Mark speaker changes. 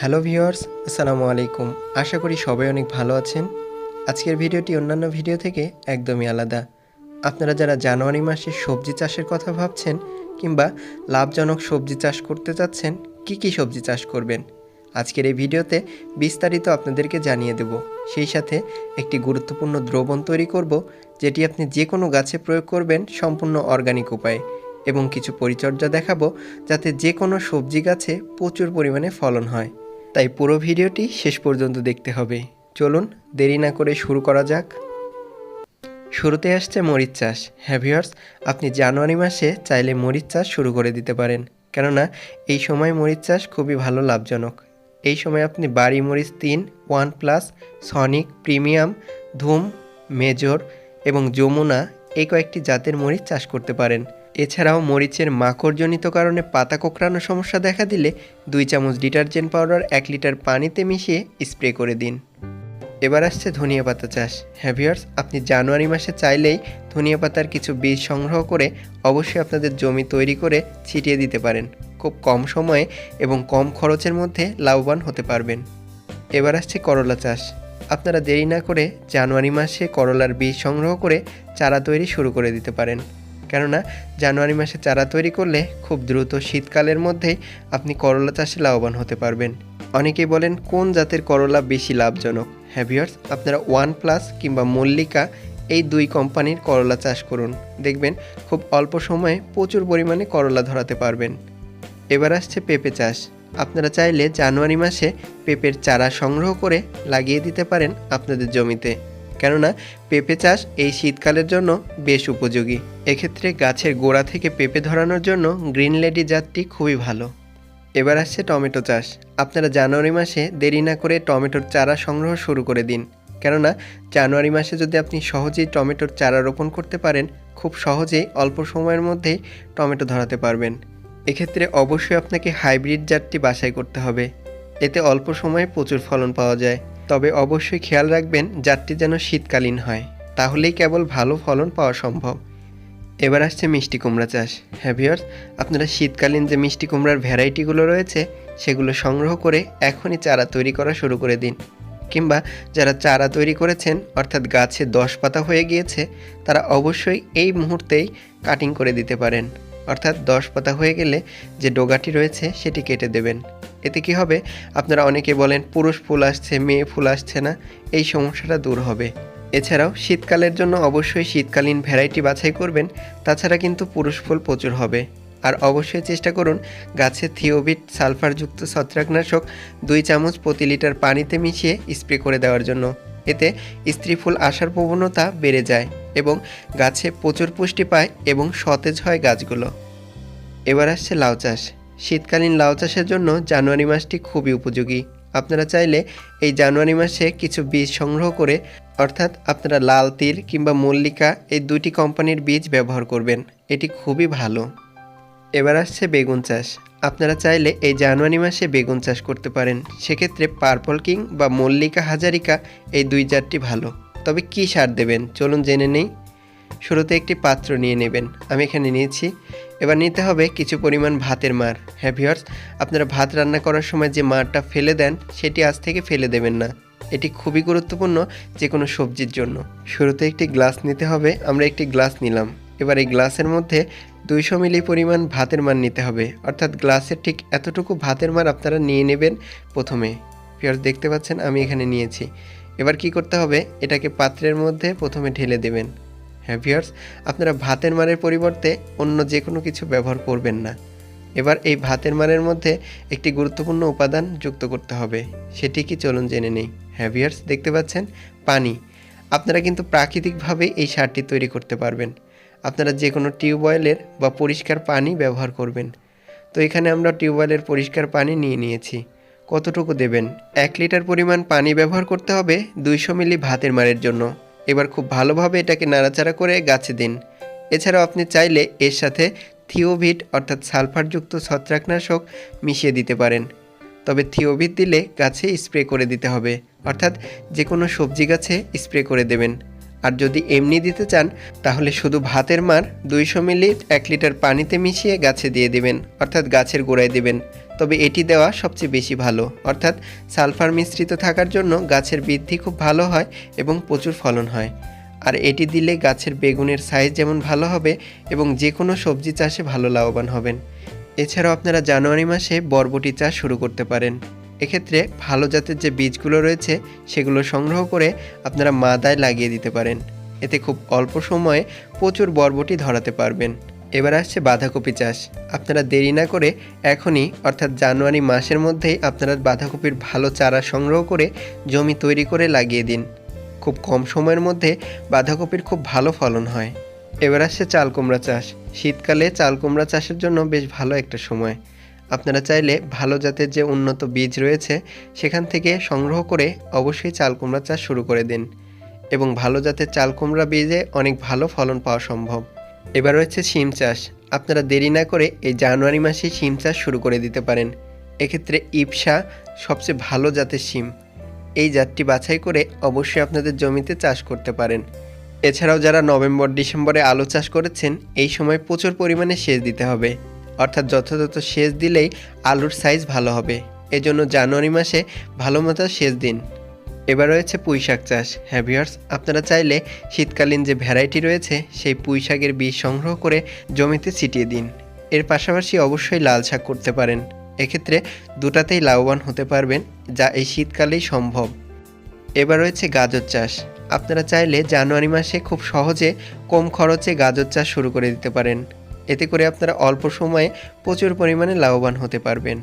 Speaker 1: Hello viewers, আসসালামু আলাইকুম। আশা করি সবাই অনেক ভালো আছেন। আজকের ভিডিওটি অন্যান্য ভিডিও থেকে একদমই আলাদা। আপনারা যারা জানুয়ারি মাসে সবজি চাষের কথা ভাবছেন কিংবা লাভজনক সবজি চাষ করতে চাচ্ছেন, কি কি সবজি চাষ করবেন? আজকের এই ভিডিওতে বিস্তারিত আপনাদেরকে জানিয়ে দেব। সেই সাথে একটি গুরুত্বপূর্ণ দ্রবণ তৈরি করব, যেটি আপনি যে কোনো গাছে প্রয়োগ করবেন সম্পূর্ণ অর্গানিক উপায়ে। এবং কিছু পরিচর্যা দেখাবো, যাতে যে কোনো সবজি গাছে প্রচুর পরিমাণে ফলন হয়। তাই পুরো ভিডিওটি শেষ পর্যন্ত দেখতে হবে। চলুন দেরি না করে শুরু করা যাক। শুরুতে আসছে মরিচ চাষ। হ্যাঁ ভিউয়ার্স, আপনি জানুয়ারি মাসে চাইলে মরিচ চাষ শুরু করে দিতে পারেন। কেননা, এই সময় মরিচ চাষ খুবই ভালো লাভজনক। এই সময় আপনি বাড়ি মরিচ তিন, one plus, Sonic, premium, Dhoom, major এবং যমুনা এই কয়েকটি জাতের মরিচ চাষ করতে পারেন। এছাড়াও মরিচের মাকড়জনিত কারণে পাতা কোঁকড়ানো সমস্যা দেখা দিলে দুই চামচ ডিটারজেন্ট পাউডার, এক লিটার পানিতে মিশিয়ে স্প্রে করে দিন। এবার আসছে ধনিয়া পাতা চাষ। হ্যাভিয়ার্স আপনি জানুয়ারি মাসে চাইলেই ধনিয়া পাতার কিছু বীজ সংগ্রহ করে অবশ্যই আপনাদের জমি তৈরি করে ছিটিয়ে দিতে পারেন। খুব কম সময়ে এবং কম খরচের মধ্যে লাভবান হতে পারবেন। এবার আসছে করলা চাষ। আপনারা দেরি না করে জানুয়ারি মাসে করলার বীজ সংগ্রহ করে চারা তৈরি শুরু করে দিতে পারেন। কেননা জানুয়ারি মাসে চারা তৈরি করলে খুব দ্রুত শীতকালের মধ্যেই আপনি করলা চাষে লাভবান হতে পারবেন। অনেকেই বলেন, কোন জাতের করলা বেশি লাভজনক? হ্যাভিয়ার্স আপনারা ওয়ান প্লাস কিংবা মল্লিকা এই দুই কোম্পানির করলা চাষ করুন। দেখবেন খুব অল্প সময়ে প্রচুর পরিমাণে করলা ধরাতে পারবেন। এবার আসছে পেঁপে চাষ। আপনারা চাইলে জানুয়ারি মাসে পেঁপের চারা সংগ্রহ করে লাগিয়ে দিতে পারেন আপনাদের জমিতে। কেননা পেঁপে চাষ এই শীতকালের জন্য বেশ উপযোগী। এক্ষেত্রে গাছের গোড়া থেকে পেঁপে ধরানোর জন্য গ্রিন লেডি জাতটি খুবই ভালো। এবার আসছে টমেটো চাষ। আপনারা জানুয়ারি মাসে দেরি না করে টমেটোর চারা সংগ্রহ শুরু করে দিন। কেননা জানুয়ারি মাসে যদি আপনি সহজেই টমেটোর চারা রোপণ করতে পারেন, খুব সহজেই অল্প সময়ের মধ্যেই টমেটো ধরাতে পারবেন। এক্ষেত্রে অবশ্যই আপনাকে হাইব্রিড জাতটি বাছাই করতে হবে। এতে অল্প সময়ে প্রচুর ফলন পাওয়া যায়। তবে অবশ্যই খেয়াল রাখবেন জাতটি যেন শীতকালীন হয়। তাহলেই কেবল ভালো ফলন পাওয়া সম্ভব। এবার আসছে মিষ্টি কুমড়া চাষ। হ্যাভিয়ার্স আপনারা শীতকালীন যে মিষ্টি কুমড়ার ভ্যারাইটিগুলো রয়েছে, সেগুলো সংগ্রহ করে এখনই চারা তৈরি করা শুরু করে দিন। কিংবা যারা চারা তৈরি করেছেন, অর্থাৎ গাছে দশ পাতা হয়ে গিয়েছে, তারা অবশ্যই এই মুহূর্তেই কাটিং করে দিতে পারেন। অর্থাৎ দশ পাতা হয়ে গেলে যে ডোগাটি রয়েছে, সেটি কেটে দেবেন। এতে কি হবে? আপনারা অনেকে বলেন, পুরুষ ফুল আসছে, মেয়ে ফুল আসছে না। এই সমস্যাটা দূর হবে। এছাড়াও শীতকালের জন্য অবশ্যই শীতকালীন ভ্যারাইটি বাছাই করবেন, তাছাড়া কিন্তু পুরুষ ফুল প্রচুর হবে। আর অবশ্যই চেষ্টা করুন, গাছে থিওবিট, সালফারযুক্ত ছত্রাকনাশক, দুই চামচ প্রতি লিটার পানিতে মিশিয়ে স্প্রে করে দেওয়ার জন্য। এতে স্ত্রী ফুল আসার প্রবণতা বেড়ে যায় এবং গাছে প্রচুর পুষ্টি পায় এবং সতেজ হয় গাছগুলো। এবার আসছে লাউ চাষ। শীতকালীন লাউ চাষের জন্য জানুয়ারি মাসটি খুবই উপযোগী। আপনারা চাইলে এই জানুয়ারি মাসে কিছু বীজ সংগ্রহ করে, অর্থাৎ আপনারা লাল তীর কিংবা মল্লিকা এই দুটি কোম্পানির বীজ ব্যবহার করবেন। এটি খুবই ভালো। এবার আসছে বেগুন চাষ। আপনারা চাইলে এই জানুয়ারি মাসে বেগুন চাষ করতে পারেন। সেক্ষেত্রে পার্পল কিং বা মল্লিকা হাজারিকা এই দুই জাতটি ভালো। তবে কি সার দেবেন? চলুন জেনে নেই। শুরুতে একটি পাত্র নিয়ে নেবেন। আমি এখানে নিয়েছি এবার নিতে হবে কিছু পরিমাণ ভাতের মার। হ্যাঁ ভিওর্স আপনারা ভাত রান্না করার সময় যে মারটা ফেলে দেন, সেটি আজ থেকে ফেলে দেবেন না। এটি খুবই গুরুত্বপূর্ণ যে কোনো সবজির জন্য। শুরুতে একটি গ্লাস নিতে হবে, আমরা একটি গ্লাস নিলাম। এবার এই গ্লাসের মধ্যে দুইশো মিলি পরিমাণ ভাতের মার নিতে হবে। অর্থাৎ গ্লাসের ঠিক এতটুকু ভাতের মার আপনারা নিয়ে নেবেন প্রথমে। পিয়ার্স দেখতে পাচ্ছেন, আমি এখানে নিয়েছি। এবার কি করতে হবে, এটাকে পাত্রের মধ্যে প্রথমে ঢেলে দেবেন। হ্যাঁ ভিয়ার্স আপনারা ভাতের মারের পরিবর্তে অন্য যে কোনো কিছু ব্যবহার করবেন না। এবার এই ভাতের মারের মধ্যে একটি গুরুত্বপূর্ণ উপাদান যুক্ত করতে হবে। সেটি কি চলুন জেনে নেই। হ্যাঁ ভিয়ার্স দেখতে পাচ্ছেন? পানি। আপনারা কিন্তু প্রাকৃতিকভাবে এই সারটি তৈরি করতে পারবেন। আপনারা যে কোনো টিউবওয়েলের বা পরিষ্কার পানি ব্যবহার করবেন। তো এখানে আমরা টিউবওয়েলের পরিষ্কার পানি নিয়ে নিয়েছি। কতটুকু দেবেন? এক লিটার পরিমাণ পানি ব্যবহার করতে হবে দুইশো মিলি ভাতের মারের জন্য। এবার খুব ভালোভাবে এটাকে নাড়াচাড়া করে গাছে দিন। এছাড়াও আপনি চাইলে এর সাথে থিওভিট অর্থাৎ সালফারযুক্ত ছত্রাকনাশক মিশিয়ে দিতে পারেন। তবে থিওভিট দিলে গাছে স্প্রে করে দিতে হবে, অর্থাৎ যে কোনো সবজি গাছে স্প্রে করে দেবেন। আর যদি এমনি দিতে চান, তাহলে শুধু ভাতের মার দুইশো মিলি এক লিটার পানিতে মিশিয়ে গাছে দিয়ে দিবেন, অর্থাৎ গাছের গোড়ায় দিবেন। তবে এটি দেওয়া সবচেয়ে বেশি ভালো। অর্থাৎ সালফার মিশ্রিত থাকার জন্য গাছের বৃদ্ধি খুব ভালো হয় এবং প্রচুর ফলন হয়। আর এটি দিলে গাছের বেগুনের সাইজ যেমন ভালো হবে এবং যে কোনো সবজি চাষে ভালো লাভবান হবেন। এছাড়াও আপনারা জানুয়ারি মাসে বরবটি চাষ শুরু করতে পারেন। এক্ষেত্রে ভালো জাতের যে বীজগুলো রয়েছে সেগুলো সংগ্রহ করে আপনারা মাদায় লাগিয়ে দিতে পারেন। এতে খুব অল্প সময়ে প্রচুর বরবটি ধরাতে পারবেন। এবার আসছে বাঁধাকপি চাষ। আপনারা দেরি না করে এখনই, অর্থাৎ জানুয়ারি মাসের মধ্যেই আপনারা বাঁধাকপির ভালো চারা সংগ্রহ করে জমি তৈরি করে লাগিয়ে দিন। খুব কম সময়ের মধ্যে বাঁধাকপির খুব ভালো ফলন হয়। এবার আসছে চাল কুমড়া চাষ। শীতকালে চাল কুমড়া চাষের জন্য বেশ ভালো একটা সময়। আপনারা চাইলে ভালো জাতের যে উন্নত বীজ রয়েছে, সেখান থেকে সংগ্রহ করে অবশ্যই চাল কুমড়া চাষ শুরু করে দিন। এবং ভালো জাতের চাল কুমড়া বীজে অনেক ভালো ফলন পাওয়া সম্ভব। এবার রয়েছে শিম চাষ। আপনারা দেরি না করে এই জানুয়ারি মাসেই শিম চাষ শুরু করে দিতে পারেন। এক্ষেত্রে ইপসা সবচেয়ে ভালো জাতের শিম। এই জাতটি বাছাই করে অবশ্যই আপনাদের জমিতে চাষ করতে পারেন। এছাড়াও যারা নভেম্বর, ডিসেম্বরে আলু চাষ করেছেন, এই সময় প্রচুর পরিমাণে সেচ দিতে হবে। অর্থাৎ যথাযথ সেচ দিলেই আলুর সাইজ ভালো হবে। এজন্য জানুয়ারি মাসে ভালো মতো সেচ দিন। এবার রয়েছে পুঁই শাক চাষ। হ্যাঁ ভিউয়ার্স আপনারা চাইলে শীতকালীন যে ভ্যারাইটি রয়েছে, সেই পুঁই শাকের বীজ সংগ্রহ করে জমিতে ছিটিয়ে দিন। এর পাশাপাশি অবশ্যই লাল শাক করতে পারেন। এক্ষেত্রে দুটাতেই লাভবান হতে পারবেন, যা এই শীতকালেই সম্ভব। এবার রয়েছে গাজর চাষ। আপনারা চাইলে জানুয়ারি মাসে খুব সহজে কম খরচে গাজর চাষ শুরু করে দিতে পারেন। এতে করে আপনারা অল্প সময়ে প্রচুর পরিমাণে লাভবান হতে পারবেন।